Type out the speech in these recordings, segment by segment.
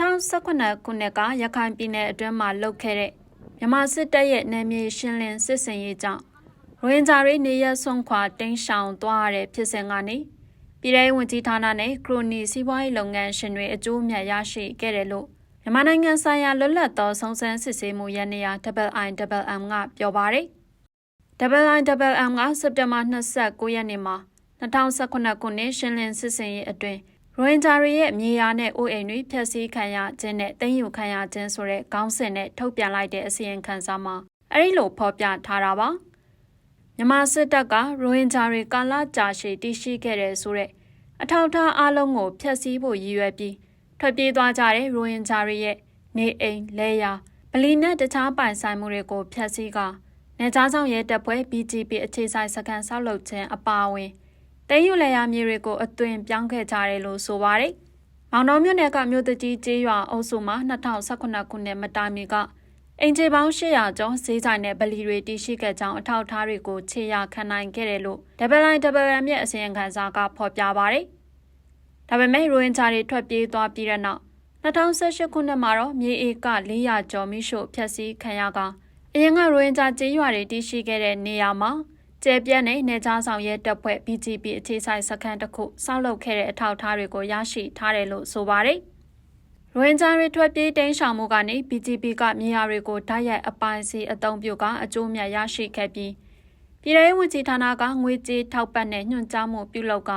2019ခုနှစ်ကရခိုင်ပြည်နယ်အတွင်းမှာလှုပ်ခဲ့တဲ့မြန်မာစစ်တပ်ရဲ့နယ်မြေရှင်းလင်းစစ်ဆင်ရေးကြောင့်ရိုဟင်ဂျာတွေနေရဆုံးခွာတိမ်းရှောင်သွားရတဲ့ဖြစ်စဉ်ကနေပြည်ထောင်ဝင်ကြီးဌာနနဲ့ခရိုနီစီးပွားရေးလုပ်ငန်းရှင်တွေအကျိုးအမြတ်ရရှိခဲ့တယ်လို့မြန်မာနိုင်ငံဆိုင်ရာလွတ်လပ်သောစုံစမ်းစစ်ဆေးမှုရန်နေရာ IIMM ကပြောပါတယ်။ IIMM ကစက်တင်ဘာ29ရက်နေ့မှာ2019ခုနှစ်ရှင်းလင်းစစ်ဆင်ရေးအတွင်း ရိုဟင်ဂျာတွေရဲ့မြေယာနဲ့အိုးအိမ်တွေဖျက်ဆီးခံရခြင်းနဲ့သိမ်းယူခံရခြင်းဆိုတဲ့ခေါင်းစဉ်နဲ့ထုတ်ပြန်လိုက်တဲ့အစီရင်ခံစာမှာအဲဒီလိုဖော်ပြထားတာပါမြန်မာစစ်တပ်ကရိုဟင်ဂျာတွေကာလကြာရှည်တည်ရှိခဲ့တဲ့ဆိုတဲ့အထောက်အထားအလုံးကိုဖျက်ဆီးဖို့ရည်ရွယ်ပြီးထွက်ပြေးသွားကြတဲ့ရိုဟင်ဂျာတွေရဲ့နေအိမ်လဲယာဗလီနဲ့တခြားပိုင်ဆိုင်မှုတွေကိုဖျက်ဆီးကာနေကြားဆောင်ရဲတပ်ဖွဲ့ BGP အခြေဆိုင်စခန်းဆောက်လုပ်ခြင်းအပါအဝင် တဲယူလျာမြေတွေကိုအသွင်ပြောင်းခဲ့ကြတယ်လို့ဆိုပါတယ်။မောင်တော်မြို့နယ်ကမြို့တကြီးကျေးရွာအုပ်စုမှာ2018ခုနှစ်မတိုင်မီကအင်ဂျီပေါင်း800ကျော်ဈေးဆိုင်နဲ့ဗလီတွေတည်ရှိခဲ့ကြောင်းအထောက်အထားတွေကိုခြေရခံနိုင်ခဲ့တယ်လို့ WIWM ရဲ့အစီရင်ခံစာကဖော်ပြပါတယ်။ဒါပေမဲ့ရိုဟင်ဂျာတွေထွက်ပြေးသွားပြီးတဲ့နောက်2018ခုနှစ်မှာတော့မြေဧက400ကျော်မိရှို့ဖျက်ဆီးခံရကအရင်ကရိုဟင်ဂျာကျေးရွာတွေတည်ရှိခဲ့တဲ့နေရာမှာ ကျဲပြန့်တဲ့နေကြားဆောင်ရဲတပ်ဖွဲ့ BGP အခြေဆိုင်စခန်းတစ်ခုစောက်လုပ်ခဲ့တဲ့အထောက်အထားတွေကိုရရှိထားတယ်လို့ဆိုပါတယ်။ရိုဟင်ဂျာတွေထွက်ပြေးတိမ်းရှောင်မှုကနေ BGP ကမြေယာတွေကိုဓာတ်ရိုက်အပိုင်းစီအုံပြုကအကျိုးမြတ်ရရှိခဲ့ပြီးပြည်ထောင်ဝင်ကြီးဌာနကငွေကြေးထောက်ပံ့တဲ့ညွှန်ကြားမှုပြုလုပ်က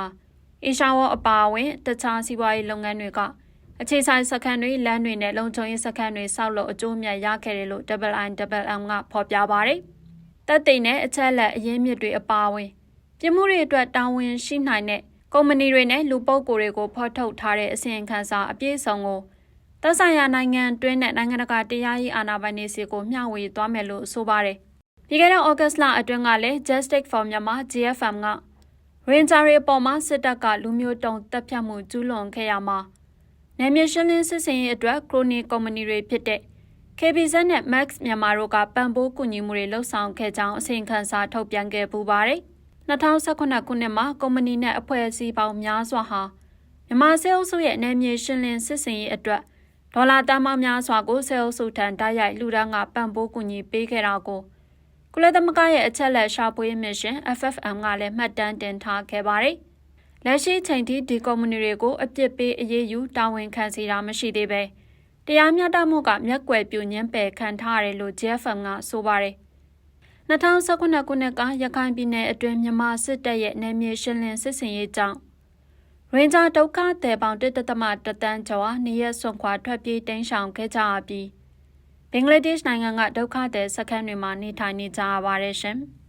အေရှာဝအပါအဝင်တခြားစီးပွားရေးလုပ်ငန်းတွေကအခြေဆိုင်စခန်းတွေလမ်းတွေနဲ့လုံခြုံရေးစခန်းတွေဆောက်လုပ်အကျိုးမြတ်ရခဲ့တယ်လို့ WIWM ကဖော်ပြပါတယ်။ တက်သိမ့်နဲ့အချက်လက်အရင်းမြစ်တွေအပါအဝင်ပြမှုတွေအတွက်တာဝန်ရှိနိုင်တဲ့ကုမ္ပဏီတွေနဲ့လူပုဂ္ဂိုလ်တွေကိုဖော်ထုတ်ထားတဲ့အစီရင်ခံစာအပြည့်အစုံကိုသက်ဆိုင်ရာနိုင်ငံတွင်းနဲ့နိုင်ငံတကာတရားရေးအာဏာပိုင်တွေစီကိုမျှဝေသွားမယ်လို့ဆိုပါတယ်။ပြီးခဲ့တဲ့ဩဂတ်စ်လအတွင်းကလည်း Justice for Myanmar GFM ကရင်ဂျာရီအပေါ်မှာစစ်တပ်ကလူမျိုးတုံတပ်ဖြတ်မှုကျူးလွန်ခဲ့ရမှာနယ်မြေရှင်းလင်းစစ်စင်ရေးအတွက်ခရိုနီကုမ္ပဏီတွေဖြစ်တဲ့ KBZ နဲ့ Max မြန်မာတို့ကပံ့ပိုးကူညီမှုတွေလှုပ်ဆောင်ခဲ့ကြောင်းအစီရင်ခံစာထုတ်ပြန်ခဲ့ပူပါတယ်။2018ခုနှစ်မှာကုမ္ပဏီနဲ့အဖွဲ့အစည်းပေါင်းများစွာဟာမြန်မာစစ်အုပ်စုရဲ့နယ်မြေရှင်းလင်းစစ်စင်ရေးအတွက်ဒေါ်လာတန်ပေါင်းများစွာကိုစစ်အုပ်စုထံတိုက်ရိုက်လူဒန်းကပံ့ပိုးကူညီပေးခဲ့တာကိုကုလသမဂ္ဂရဲ့အချက်လက်ရှာဖွေမစ်ရှင် FFM ကလည်းမှတ်တမ်းတင်ထားခဲ့ပါတယ်။လက်ရှိချိန်ထိဒီကုမ္ပဏီတွေကိုအပြစ်ပေးအရေးယူတာဝန်ခံစီတာမရှိသေးပဲ။ တရားမျှတမှုကမျက်ကွယ်ပြုညင်းပယ်ခံထားရတယ်လို့ JFM ကဆိုပါတယ်။2019ခုနှစ်ကရခိုင်ပြည်နယ်အတွင်းမြန်မာစစ်တပ်ရဲ့နယ်မြေရှင်းလင်းစစ်ဆင်ရေးကြောင့်ရင်ဂျာဒုက္ခသည်ပေါင်းတစ်တမတတန်းကျော်နေရဆွန်ခွာထွက်ပြေးတိမ်းရှောင်ခဲ့ကြပြီးဘင်္ဂလားဒေ့ရှ်နိုင်ငံကဒုက္ခသည်စခန်းတွေမှာနေထိုင်နေကြရပါတယ်ရှင်။